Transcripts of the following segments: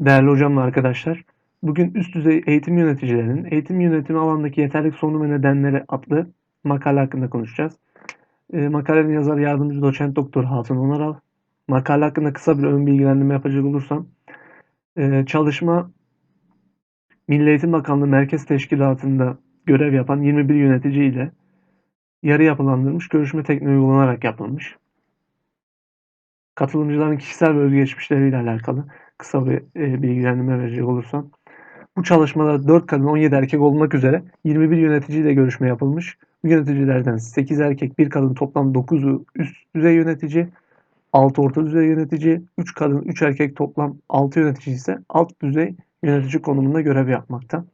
Değerli hocam ve arkadaşlar, bugün üst düzey eğitim yöneticilerinin eğitim yönetimi alanındaki yeterlilik sorunu ve nedenleri adlı makale hakkında konuşacağız. E, makalenin yazarı yardımcı doçent doktor Hatun Onaral. Makale hakkında kısa bir ön bilgilendirme yapacak olursam, e, çalışma Milli Eğitim Bakanlığı Merkez Teşkilatı'nda görev yapan 21 yönetici ile yarı yapılandırılmış görüşme tekniği uygulanarak yapılmış. Katılımcıların kişisel ve özgeçmişleriyle alakalı kısa bir e, bilgilendirme verecek olursam. Bu çalışmada 4 kadın 17 erkek olmak üzere 21 yöneticiyle görüşme yapılmış. Bu yöneticilerden 8 erkek 1 kadın toplam 9'u üst düzey yönetici, 6 orta düzey yönetici, 3 kadın 3 erkek toplam 6 yönetici ise alt düzey yönetici konumunda görev yapmakta.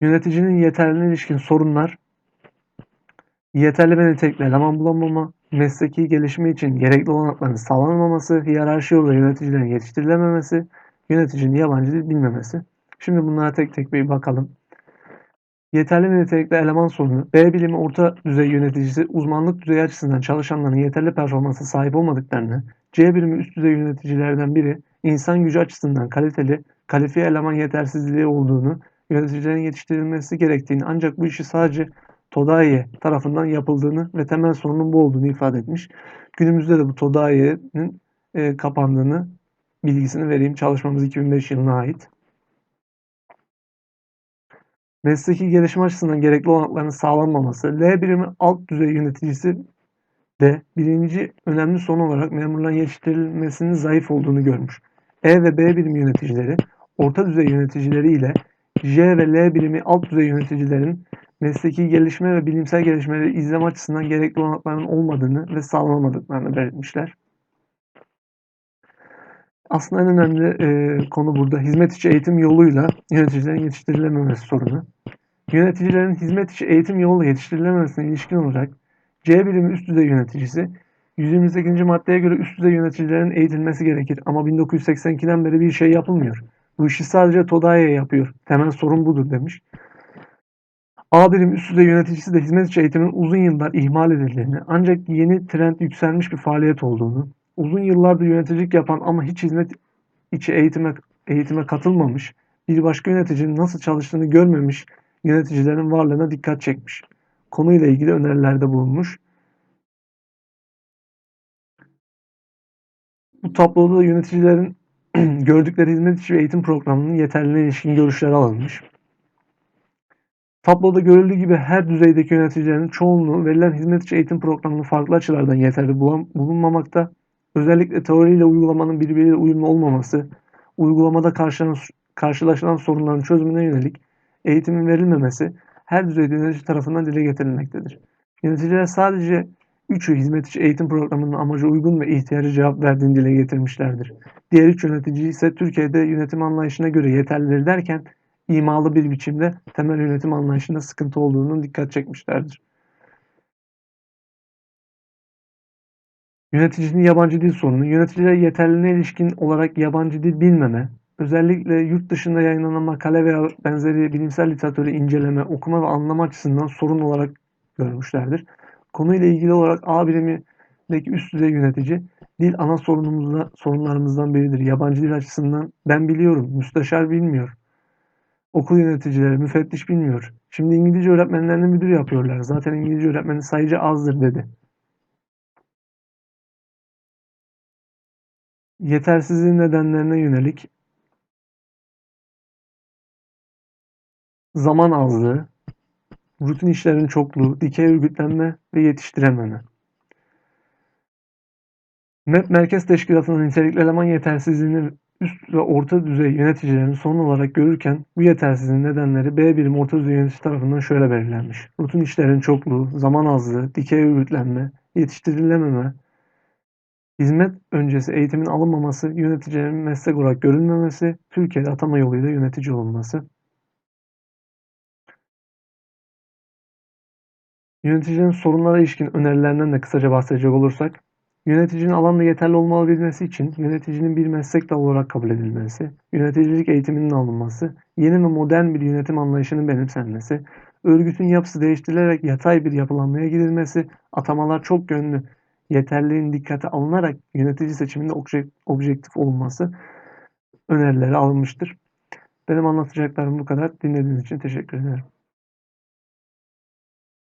Yöneticinin yeterliliğine ilişkin sorunlar yeterli ve nitelikli eleman bulamama, mesleki gelişme için gerekli olanakların sağlanamaması, hiyerarşi yoluyla yöneticilerin yetiştirilememesi, yöneticinin yabancı dil bilmemesi. Şimdi bunlara tek tek bir bakalım. Yeterli ve nitelikli eleman sorunu, B bilimi orta düzey yöneticisi uzmanlık düzeyi açısından çalışanların yeterli performansa sahip olmadıklarını, C birimi üst düzey yöneticilerden biri insan gücü açısından kaliteli, kalifiye eleman yetersizliği olduğunu, yöneticilerin yetiştirilmesi gerektiğini ancak bu işi sadece TODAİ tarafından yapıldığını ve temel sorunun bu olduğunu ifade etmiş. Günümüzde de bu TODAİ'nin e, kapandığını bilgisini vereyim. Çalışmamız 2005 yılına ait. Mesleki gelişme açısından gerekli olanakların sağlanmaması, L birimi alt düzey yöneticisi de birinci önemli sorun olarak memurların yetiştirilmesinin zayıf olduğunu görmüş. E ve B birim yöneticileri orta düzey yöneticileri ile J ve L birimi alt düzey yöneticilerin mesleki gelişme ve bilimsel gelişmeleri izleme açısından gerekli olanakların olmadığını ve sağlanamadıklarını belirtmişler. Aslında en önemli e, konu burada hizmet içi eğitim yoluyla yöneticilerin yetiştirilememesi sorunu. Yöneticilerin hizmet içi eğitim yoluyla yetiştirilememesine ilişkin olarak C birimi üst düzey yöneticisi 128. maddeye göre üst düzey yöneticilerin eğitilmesi gerekir ama 1982'den beri bir şey yapılmıyor. Bu işi sadece TODAİ'ye yapıyor. Temel sorun budur demiş. A birim üst düzey yöneticisi de hizmet içi eğitimin uzun yıllar ihmal edildiğini ancak yeni trend yükselmiş bir faaliyet olduğunu, uzun yıllardır yöneticilik yapan ama hiç hizmet içi eğitime, eğitime katılmamış, bir başka yöneticinin nasıl çalıştığını görmemiş yöneticilerin varlığına dikkat çekmiş. Konuyla ilgili önerilerde bulunmuş. Bu tabloda da yöneticilerin gördükleri hizmet içi eğitim programının yeterliliğine ilişkin görüşler alınmış. Tabloda görüldüğü gibi her düzeydeki yöneticilerin çoğunluğu verilen hizmet içi eğitim programının farklı açılardan yeterli bulunmamakta, özellikle teoriyle uygulamanın birbiriyle uyumlu olmaması, uygulamada karşılaşılan sorunların çözümüne yönelik eğitimin verilmemesi her düzeyde yönetici tarafından dile getirilmektedir. Yöneticiler sadece üçü hizmet içi eğitim programının amacı uygun ve ihtiyacı cevap verdiğini dile getirmişlerdir. Diğer üç yönetici ise Türkiye'de yönetim anlayışına göre yeterlidir derken imalı bir biçimde temel yönetim anlayışında sıkıntı olduğunu dikkat çekmişlerdir. Yöneticinin yabancı dil sorunu, yöneticilere yeterliliğine ilişkin olarak yabancı dil bilmeme, özellikle yurt dışında yayınlanan makale veya benzeri bilimsel literatürü inceleme, okuma ve anlama açısından sorun olarak görmüşlerdir. Konuyla ilgili olarak A birimindeki üst düzey yönetici, dil ana sorunumuzda, sorunlarımızdan biridir. Yabancı dil açısından ben biliyorum, müsteşar bilmiyor. Okul yöneticileri, müfettiş bilmiyor. Şimdi İngilizce öğretmenlerini müdür yapıyorlar. Zaten İngilizce öğretmenin sayıcı azdır dedi. Yetersizliğin nedenlerine yönelik zaman azlığı, rutin işlerin çokluğu, dikey örgütlenme ve yetiştirememe. MEP Merkez Teşkilatı'nın nitelikli eleman yetersizliğini üst ve orta düzey yöneticilerin son olarak görürken bu yetersizliğin nedenleri B birim orta düzey yönetici tarafından şöyle belirlenmiş. Rutin işlerin çokluğu, zaman azlığı, dikey örgütlenme, yetiştirilememe, hizmet öncesi eğitimin alınmaması, yöneticilerin meslek olarak görülmemesi, Türkiye'de atama yoluyla yönetici olunması. Yöneticilerin sorunlara ilişkin önerilerinden de kısaca bahsedecek olursak, Yöneticinin alanda yeterli olmabilmesi için yöneticinin bir meslek dalı olarak kabul edilmesi, yöneticilik eğitiminin alınması, yeni ve modern bir yönetim anlayışının benimsenmesi, örgütün yapısı değiştirilerek yatay bir yapılanmaya gidilmesi, atamalar çok yönlü yeterliliğin dikkate alınarak yönetici seçiminde obje- objektif olunması önerileri alınmıştır. Benim anlatacaklarım bu kadar. Dinlediğiniz için teşekkür ederim.